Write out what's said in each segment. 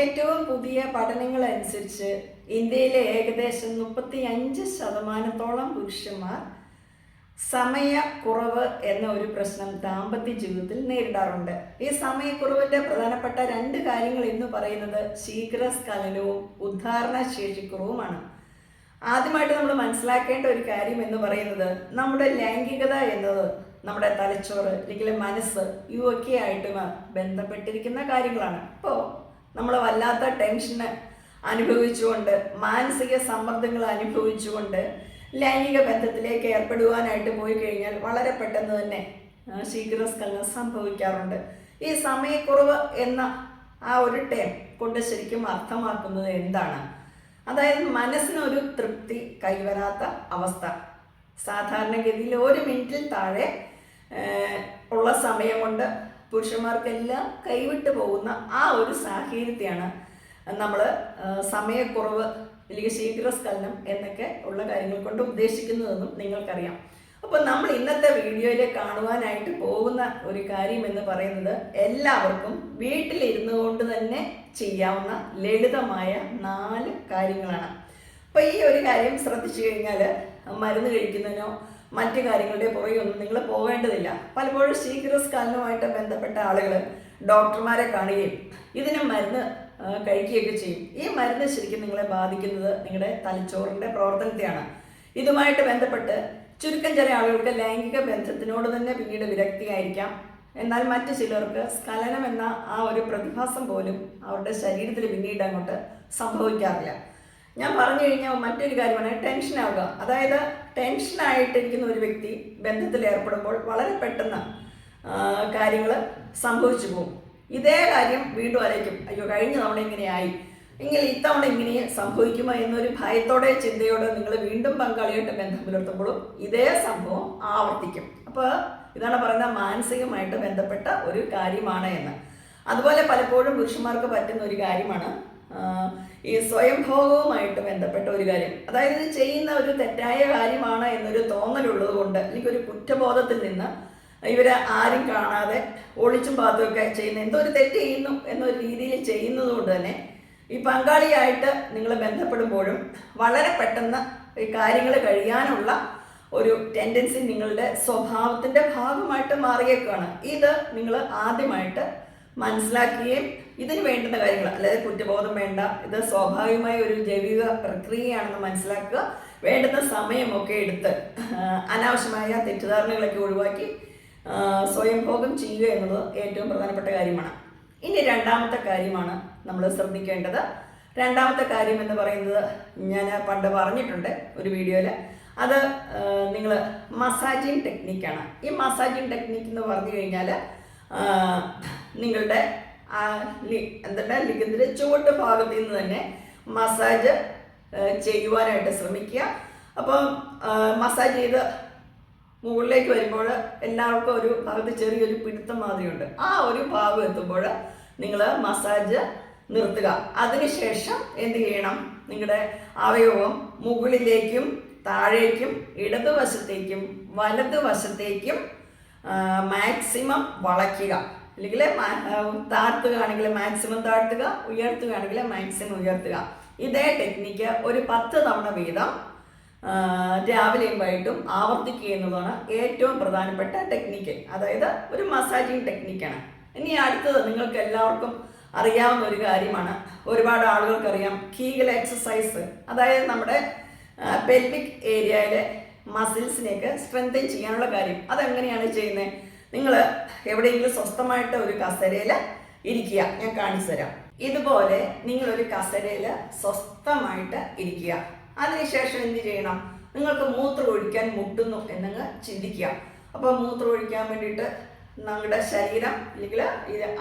ഏറ്റവും പുതിയ പഠനങ്ങൾ അനുസരിച്ച് ഇന്ത്യയിലെ ഏകദേശം മുപ്പത്തി അഞ്ച് ശതമാനത്തോളം പുരുഷന്മാർ സമയക്കുറവ് എന്ന ഒരു പ്രശ്നം ദാമ്പത്യ ജീവിതത്തിൽ നേരിടാറുണ്ട്. ഈ സമയക്കുറവിന്റെ പ്രധാനപ്പെട്ട രണ്ട് കാര്യങ്ങൾ എന്ന് പറയുന്നത് ശീഘ്രസ്ഖലനവും ഉദ്ധാരണ ശേഷിക്കുറവുമാണ് ആദ്യമായിട്ട് നമ്മൾ മനസ്സിലാക്കേണ്ട ഒരു കാര്യം എന്ന് പറയുന്നത് നമ്മുടെ ലൈംഗികത എന്നത് നമ്മുടെ തലച്ചോറ് അല്ലെങ്കിൽ മനസ്സ് ഇവയൊക്കെ ആയിട്ടും ബന്ധപ്പെട്ടിരിക്കുന്ന കാര്യങ്ങളാണ്. ഇപ്പോൾ നമ്മൾ വല്ലാത്ത ടെൻഷന് അനുഭവിച്ചുകൊണ്ട് മാനസിക സമ്മർദ്ദങ്ങൾ അനുഭവിച്ചുകൊണ്ട് ലൈംഗിക ബന്ധത്തിലേക്ക് ഏർപ്പെടുവാനായിട്ട് പോയി കഴിഞ്ഞാൽ വളരെ പെട്ടെന്ന് തന്നെ ശീഘ്രസ്കലനം സംഭവിക്കാറുണ്ട്. ഈ സമയക്കുറവ് എന്ന ആ ഒരു ടേം കൊണ്ട് ശരിക്കും അർത്ഥമാക്കുന്നത് എന്താണ്? അതായത് മനസ്സിനൊരു തൃപ്തി കൈവരാത്ത അവസ്ഥ. സാധാരണഗതിയിൽ ഒരു മിനിറ്റിൽ താഴെ ഉള്ള സമയം കൊണ്ട് പുരുഷന്മാർക്കെല്ലാം കൈവിട്ട് പോകുന്ന ആ ഒരു സാഹചര്യത്തെയാണ് നമ്മൾ സമയക്കുറവ് അല്ലെങ്കിൽ ശീഘ്രസ്ഖലനം എന്നൊക്കെ ഉള്ള കാര്യങ്ങൾ കൊണ്ട് ഉദ്ദേശിക്കുന്നതെന്നും നിങ്ങൾക്കറിയാം. അപ്പോൾ നമ്മൾ ഇന്നത്തെ വീഡിയോയിൽ കാണുവാനായിട്ട് പോകുന്ന ഒരു കാര്യം എന്ന് പറയുന്നത് എല്ലാവർക്കും വീട്ടിലിരുന്നു കൊണ്ട് തന്നെ ചെയ്യാവുന്ന ലളിതമായ നാല് കാര്യങ്ങളാണ്. അപ്പോൾ ഈ ഒരു കാര്യം ശ്രദ്ധിച്ചു കഴിഞ്ഞാൽ മരുന്ന് കഴിക്കുന്നതിനോ മറ്റു കാര്യങ്ങളുടെ പുറകെയൊന്നും നിങ്ങൾ പോകേണ്ടതില്ല. പലപ്പോഴും ശീഘ്രസ്ഖലനവുമായിട്ട് ബന്ധപ്പെട്ട ആളുകൾ ഡോക്ടർമാരെ കാണുകയും ഇതിന് മരുന്ന് കഴിക്കുകയൊക്കെ ചെയ്യും. ഈ മരുന്ന് ശരിക്കും നിങ്ങളെ ബാധിക്കുന്നത് നിങ്ങളുടെ തലച്ചോറിന്റെ പ്രവർത്തനത്തെയാണ്. ഇതുമായിട്ട് ബന്ധപ്പെട്ട് ചുരുക്കം ചില ആളുകൾക്ക് ലൈംഗിക ബന്ധത്തിനോട് തന്നെ പിന്നീട് വിരക്തിയായിരിക്കാം. എന്നാൽ മറ്റു ചിലർക്ക് സ്കലനം എന്ന ആ ഒരു പ്രതിഭാസം പോലും അവരുടെ ശരീരത്തിൽ പിന്നീട് അങ്ങോട്ട് സംഭവിക്കാറില്ല. ഞാൻ പറഞ്ഞു കഴിഞ്ഞാൽ മറ്റൊരു കാര്യമാണ് ടെൻഷൻ ആവുക. അതായത് ടെൻഷനായിട്ടിരിക്കുന്ന ഒരു വ്യക്തി ബന്ധത്തിൽ ഏർപ്പെടുമ്പോൾ വളരെ പെട്ടെന്ന് കാര്യങ്ങൾ സംഭവിച്ചു പോകും. ഇതേ കാര്യം വീണ്ടും ആലോചിക്കും. അയ്യോ കഴിഞ്ഞ തവണ ഇങ്ങനെയായി. എങ്കിൽ ഇത്തവണ ഇങ്ങനെ സംഭവിക്കുമോ എന്നൊരു ഭയത്തോടെ ചിന്തയോടെ നിങ്ങൾ വീണ്ടും പങ്കാളിയായിട്ട് ബന്ധം പുലർത്തുമ്പോഴും ഇതേ സംഭവം ആവർത്തിക്കും. അപ്പോൾ ഇതാണ് പറയുന്ന മാനസികമായിട്ട് ബന്ധപ്പെട്ട ഒരു കാര്യമാണ് എന്ന്. അതുപോലെ പലപ്പോഴും പുരുഷന്മാർക്ക് പറ്റുന്ന ഒരു കാര്യമാണ് ഈ സ്വയംഭോഗവുമായിട്ട് ബന്ധപ്പെട്ട ഒരു കാര്യം. അതായത് ചെയ്യുന്ന ഒരു തെറ്റായ കാര്യമാണ് എന്നൊരു തോന്നലുള്ളത് കൊണ്ട് അല്ലെങ്കിൽ ഒരു കുറ്റബോധത്തിൽ നിന്ന് ഇവരെ ആരും കാണാതെ ഒളിച്ചും പാത്തുമൊക്കെ ചെയ്യുന്ന എന്തോ ഒരു തെറ്റ് ചെയ്യുന്നു എന്നൊരു രീതിയിൽ ചെയ്യുന്നത് കൊണ്ട് തന്നെ ഈ പങ്കാളിയായിട്ട് നിങ്ങൾ ബന്ധപ്പെടുമ്പോഴും വളരെ പെട്ടെന്ന് ഈ കാര്യങ്ങൾ കഴിയാനുള്ള ഒരു ടെൻഡൻസി നിങ്ങളുടെ സ്വഭാവത്തിന്റെ ഭാഗമായിട്ട് മാറിയേക്കാണ്. ഇത് നിങ്ങൾ ആദ്യമായിട്ട് മനസ്സിലാക്കുകയും ഇതിന് വേണ്ടുന്ന കാര്യങ്ങൾ അല്ലാതെ കുറ്റബോധം വേണ്ട ഇത് സ്വാഭാവികമായ ഒരു ജൈവിക പ്രക്രിയയാണെന്ന് മനസ്സിലാക്കുക വേണ്ടുന്ന സമയമൊക്കെ എടുത്ത് അനാവശ്യമായ തെറ്റിദ്ധാരണകളൊക്കെ ഒഴിവാക്കി സ്വയംഭോഗം ചെയ്യുക എന്നുള്ളത് ഏറ്റവും പ്രധാനപ്പെട്ട കാര്യമാണ്. ഇനി രണ്ടാമത്തെ കാര്യമാണ് നമ്മൾ ശ്രദ്ധിക്കേണ്ടത്. രണ്ടാമത്തെ കാര്യം എന്ന് പറയുന്നത് ഞാൻ പണ്ട് പറഞ്ഞിട്ടുണ്ട് ഒരു വീഡിയോയിൽ അത് നിങ്ങൾ മസാജിങ് ടെക്നിക്കാണ്. ഈ മസാജിങ് ടെക്നിക്ക് എന്ന് പറഞ്ഞു കഴിഞ്ഞാൽ നിങ്ങളുടെ എന്താ ലി- എന്താണ് ലിഖിതത്തിന്റെ ചുവട്ട് ഭാഗത്ത് നിന്ന് തന്നെ മസാജ് ചെയ്യുവാനായിട്ട് ശ്രമിക്കുക. അപ്പം മസാജ് ചെയ്ത് മുകളിലേക്ക് വരുമ്പോൾ എല്ലാവർക്കും ഒരു ഭാഗത്ത് ചെറിയൊരു പിടുത്തം മാതിരിയുണ്ട്. ആ ഒരു ഭാഗം എത്തുമ്പോൾ നിങ്ങൾ മസാജ് നിർത്തുക. അതിനുശേഷം എന്ത് ചെയ്യണം? നിങ്ങളുടെ അവയവം മുകളിലേക്കും താഴേക്കും ഇടതുവശത്തേക്കും വലതുവശത്തേക്കും മാക്സിമം വളയ്ക്കുക. അല്ലെങ്കിൽ താഴ്ത്തുകയാണെങ്കിൽ മാക്സിമം താഴ്ത്തുക ഉയർത്തുകയാണെങ്കിൽ മാക്സിമം ഉയർത്തുക. ഇതേ ടെക്നിക്ക് ഒരു പത്ത് തവണ വീതം രാവിലെയും വൈകിട്ടും ആവർത്തിക്കുക എന്നതാണ് ഏറ്റവും പ്രധാനപ്പെട്ട ടെക്നിക്ക് അതായത് ഒരു മസാജിങ് ടെക്നിക്കാണ് ഇനി അടുത്തത് നിങ്ങൾക്ക് എല്ലാവർക്കും അറിയാവുന്ന ഒരു കാര്യമാണ്. ഒരുപാട് ആളുകൾക്കറിയാം കീഗൽ എക്സസൈസ് അതായത് നമ്മുടെ പെൽവിക് ഏരിയയിലെ മസിൽസിനെയൊക്കെ സ്ട്രെങ്തൻ ചെയ്യാനുള്ള കാര്യം. അതെങ്ങനെയാണ് ചെയ്യുന്നത് നിങ്ങൾ എവിടെയെങ്കിലും സ്വസ്ഥമായിട്ട് ഒരു കസരയിൽ ഇരിക്കുക. ഞാൻ കാണിച്ചു തരാം. ഇതുപോലെ നിങ്ങൾ ഒരു കസേരയിൽ സ്വസ്ഥമായിട്ട് ഇരിക്കുക. അതിനുശേഷം എന്ത് ചെയ്യണം? നിങ്ങൾക്ക് മൂത്രം ഒഴിക്കാൻ മുട്ടുന്നു എന്നങ്ങ് ചിന്തിക്കുക. അപ്പോൾ മൂത്രം ഒഴിക്കാൻ വേണ്ടിയിട്ട് നമ്മുടെ ശരീരം അല്ലെങ്കിൽ ഇത്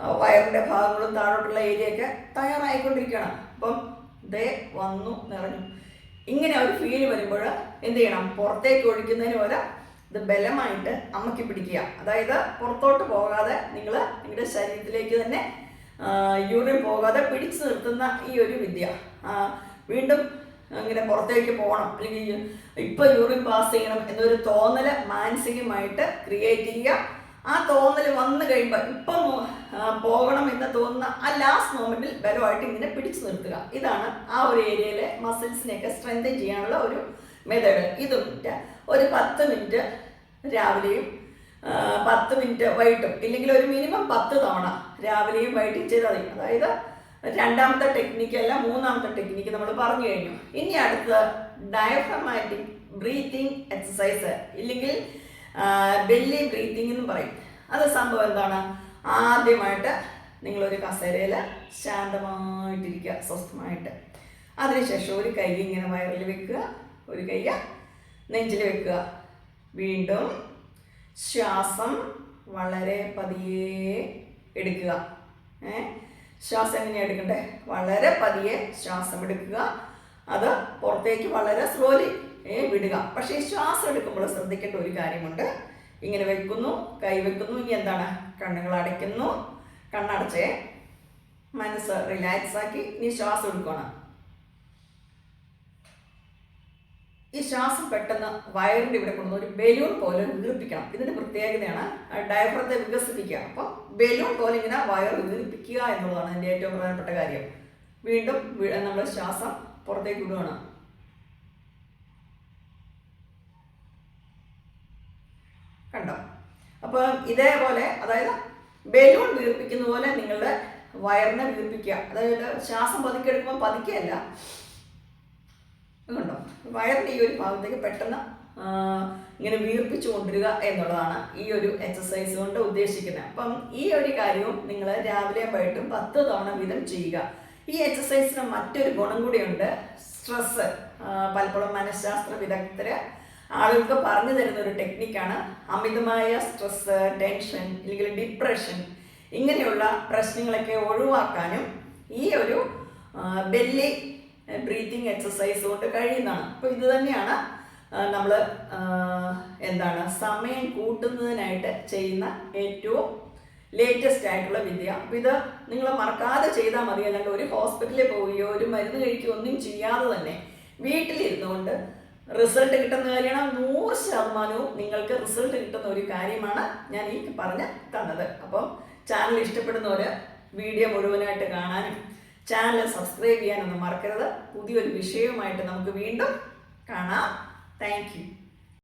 വയറിന്റെ ഭാഗങ്ങളും താഴോട്ടുള്ള ഏരിയയൊക്കെ തയ്യാറായിക്കൊണ്ടിരിക്കുകയാണ്. അപ്പം ദേ വന്നു നിറഞ്ഞു. ഇങ്ങനെ ഒരു ഫീൽ വരുമ്പോൾ എന്ത് ചെയ്യണം? പുറത്തേക്ക് ഒഴിക്കുന്നതിന് പകരം ഇത് ബലമായിട്ട് അമ്മക്കി പിടിക്കുക. അതായത് പുറത്തോട്ട് പോകാതെ നിങ്ങൾ നിങ്ങളുടെ ശരീരത്തിലേക്ക് തന്നെ യൂറിൻ പോകാതെ പിടിച്ചു നിർത്തുന്ന ഈ ഒരു വിദ്യ. വീണ്ടും ഇങ്ങനെ പുറത്തേക്ക് പോകണം. അല്ലെങ്കിൽ ഇപ്പൊ യൂറിൻ പാസ് ചെയ്യണം എന്നൊരു തോന്നൽ മാനസികമായിട്ട് ക്രിയേറ്റ് ചെയ്യുക. ആ തോന്നൽ വന്നു കഴിയുമ്പോൾ ഇപ്പം പോകണം എന്ന് തോന്നുന്ന ആ ലാസ്റ്റ് മൊമെന്റിൽ ബലമായിട്ട് ഇങ്ങനെ പിടിച്ചു നിർത്തുക. ഇതാണ് ആ ഒരു ഏരിയയിലെ മസിൽസിനെയൊക്കെ സ്ട്രെങ്തൻ ചെയ്യാനുള്ള ഒരു മെത്തേഡ് ഇതും ഒരു പത്ത് മിനിറ്റ് രാവിലെയും പത്ത് മിനിറ്റ് വൈകിട്ടും ഇല്ലെങ്കിൽ ഒരു മിനിമം പത്ത് തവണ രാവിലെയും വൈകിട്ടും ചെയ്താൽ മതി. അതായത് രണ്ടാമത്തെ ടെക്നിക്ക് അല്ല മൂന്നാമത്തെ ടെക്നിക്ക് നമ്മൾ പറഞ്ഞു കഴിഞ്ഞു. ഇനി അടുത്ത ഡയഫ്രമാറ്റിക് ബ്രീത്തിങ് എക്സസൈസ് ഇല്ലെങ്കിൽ ബെല്ലി ബ്രീത്തിങ് എന്ന് പറയും. അത് സംഭവം എന്താണ്? ആദ്യമായിട്ട് നിങ്ങളൊരു കസേരയിൽ ശാന്തമായിട്ടിരിക്കുക സ്വസ്ഥമായിട്ട്. അതിനുശേഷം ഒരു കൈ ഇങ്ങനെ വയറിൽ വെക്കുക ഒരു കൈ നെഞ്ചിൽ വെക്കുക. വീണ്ടും ശ്വാസം വളരെ പതിയെ എടുക്കുക. ഏ? ശ്വാസം എങ്ങനെയാണ് എടുക്കണ്ടേ? വളരെ പതിയെ ശ്വാസം എടുക്കുക. അത് പുറത്തേക്ക് വളരെ സ്ലോലി വിടുക. പക്ഷേ ശ്വാസം എടുക്കുമ്പോൾ ശ്രദ്ധിക്കേണ്ട ഒരു കാര്യമുണ്ട്. ഇങ്ങനെ വെക്കുന്നു കൈ വെക്കുന്നു ഇനി എന്താണ്? കണ്ണുകൾ അടയ്ക്കുന്നു. കണ്ണടച്ചേ മനസ്സ് റിലാക്സ് ആക്കി ഇനി ശ്വാസം എടുക്കണം. ഈ ശ്വാസം പെട്ടെന്ന് വയറിന്റെ ഇവിടെ കൊണ്ടുവന്ന് ഒരു ബലൂൺ പോലെ വീർപ്പിക്കണം. ഇതിന്റെ പ്രത്യേകതയാണ് ഡയഫ്രത്തെ വികസിപ്പിക്കുക. അപ്പോൾ ബലൂൺ പോലെ ഇങ്ങനെ വയർ വീർപ്പിക്കുക എന്നുള്ളതാണ് എന്റെ ഏറ്റവും പ്രധാനപ്പെട്ട കാര്യം. വീണ്ടും നമ്മൾ ശ്വാസം പുറത്തേക്ക് വിടുകയാണ് കണ്ടോ? അപ്പോൾ ഇതേപോലെ അതായത് ബലൂൺ വീർപ്പിക്കുന്ന പോലെ നിങ്ങളുടെ വയറിനെ വീർപ്പിക്കുക. അതായത് ശ്വാസം പതുക്കെ എടുക്കുമ്പോൾ പതുക്കെയല്ല കണ്ടോ? വയറിന്റെ ഈ ഒരു ഭാഗത്തേക്ക് പെട്ടെന്ന് ഇങ്ങനെ വീർപ്പിച്ചു കൊണ്ടിരിക എന്നുള്ളതാണ് ഈ ഒരു എക്സസൈസ് കൊണ്ട് ഉദ്ദേശിക്കുന്നത്. അപ്പം ഈ ഒരു കാര്യവും നിങ്ങൾ രാവിലെ വൈകിട്ടും പത്ത് തവണ വീതം ചെയ്യുക. ഈ എക്സസൈസിന് മറ്റൊരു ഗുണം കൂടിയുണ്ട്. സ്ട്രെസ് പലപ്പോഴും മനഃശാസ്ത്ര വിദഗ്ധര് ആളുകൾക്ക് പറഞ്ഞു തരുന്ന ഒരു ടെക്നിക്കാണ് അമിതമായ സ്ട്രെസ് ടെൻഷൻ അല്ലെങ്കിൽ ഡിപ്രഷൻ ഇങ്ങനെയുള്ള പ്രശ്നങ്ങളൊക്കെ ഒഴിവാക്കാനും ഈ ഒരു ബെല്ലി ബ്രീത്തിങ് എക്സസൈസ് കൊണ്ട് കഴിയുന്നതാണ്. അപ്പോൾ ഇത് തന്നെയാണ് നമ്മൾ എന്താണ് സമയം കൂട്ടുന്നതിനായിട്ട് ചെയ്യുന്ന ഏറ്റവും ലേറ്റസ്റ്റ് ആയിട്ടുള്ള വിദ്യ. അപ്പോൾ ഇത് നിങ്ങൾ മറക്കാതെ ചെയ്താൽ മതി. അല്ലാണ്ട് ഒരു ഹോസ്പിറ്റലിൽ പോവുകയോ ഒരു മരുന്ന് കഴിക്കുകയോ ഒന്നും ചെയ്യാതെ തന്നെ വീട്ടിലിരുന്നുകൊണ്ട് റിസൾട്ട് കിട്ടുന്ന കാര്യമാണ്. നൂറ് ശതമാനവും നിങ്ങൾക്ക് റിസൾട്ട് കിട്ടുന്ന ഒരു കാര്യമാണ് ഞാൻ ഈ പറഞ്ഞ് തന്നത്. അപ്പം ചാനൽ ഇഷ്ടപ്പെടുന്നവർ വീഡിയോ മുഴുവനായിട്ട് കാണാനും ചാനൽ സബ്സ്ക്രൈബ് ചെയ്യാനൊന്നും മറക്കരുത്. പുതിയൊരു വിഷയവുമായിട്ട് നമുക്ക് വീണ്ടും കാണാം. താങ്ക്